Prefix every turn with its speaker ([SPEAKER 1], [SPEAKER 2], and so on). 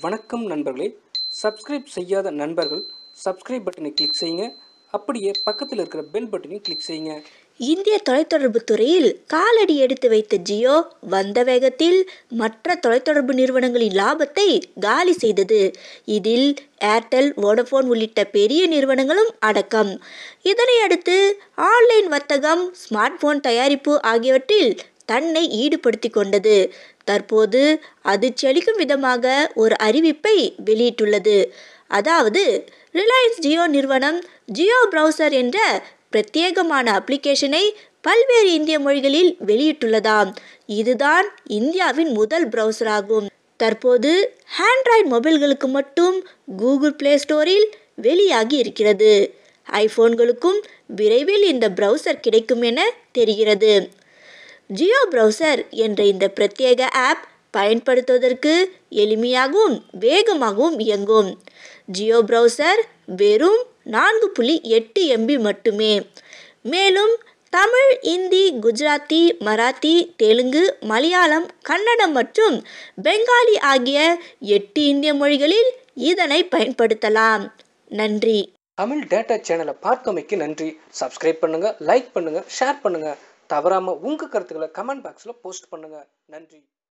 [SPEAKER 1] வணக்கம் நண்பர்களே. சப்ஸ்கிரைப் செய்யாத நண்பர்கள் சப்ஸ்கிரைப் பட்டனை கிளிக் செய்யுங்க. அப்படியே பக்கத்தில் இருக்கிற பெல் பட்டனையும் கிளிக் செய்யுங்க.
[SPEAKER 2] இந்திய தொலைத்தொடர்பு துறையில் காலடி எடுத்து வைத்த ஜியோ வந்த வேகத்தில் மற்ற தொலைத்தொடர்பு நிறுவனங்களின் லாபத்தை காலி செய்தது. இதில் ஏர்டெல் வோடஃபோன் உள்ளிட்ட பெரிய நிறுவனங்களும் அடக்கம். இதனை அடுத்து ஆன்லைன் வர்த்தகம் ஸ்மார்ட் போன் தயாரிப்பு ஆகியவற்றில் தன்னை ஈடுபடுத்தி கொண்டது. தற்போது அது செழிக்கும் விதமாக ஒரு அறிவிப்பை வெளியிட்டுள்ளது. அதாவது ரிலையன்ஸ் ஜியோ நிறுவனம் ஜியோ ப்ரௌசர் என்ற பிரத்யேகமான அப்ளிகேஷனை பல்வேறு இந்திய மொழிகளில் வெளியிட்டுள்ளதாம். இதுதான் இந்தியாவின் முதல் ப்ரௌசர் ஆகும் தற்போது ஆண்ட்ராய்டு மொபைல்களுக்கு மட்டும் கூகுள் பிளே ஸ்டோரில் வெளியாகி இருக்கிறது. ஐபோன்களுக்கும் விரைவில் இந்த ப்ரௌசர் கிடைக்கும் என தெரிகிறது. ஜியோ ப்ரௌசர் என்ற இந்த பிரத்யேக ஆப் பயன்படுத்துவதற்கு எளிமையாகவும் வேகமாகவும் இயங்கும். ஜியோ ப்ரௌசர் வெறும் நான்கு புள்ளி எட்டு எம்பி மட்டுமே. மேலும் தமிழ் இந்தி குஜராத்தி மராத்தி தெலுங்கு மலையாளம் கன்னடம் மற்றும் பெங்காலி ஆகிய எட்டு இந்திய மொழிகளில் இதனை பயன்படுத்தலாம். நன்றி.
[SPEAKER 1] தமிழ் டேட்டா சேனலை பார்த்தமைக்கு நன்றி. சப்ஸ்கிரைப் பண்ணுங்க லைக் பண்ணுங்க ஷேர் பண்ணுங்க. தவறாமல் உங்கள் கருத்துக்களை கமெண்ட் பாக்ஸில் போஸ்ட் பண்ணுங்கள் நன்றி.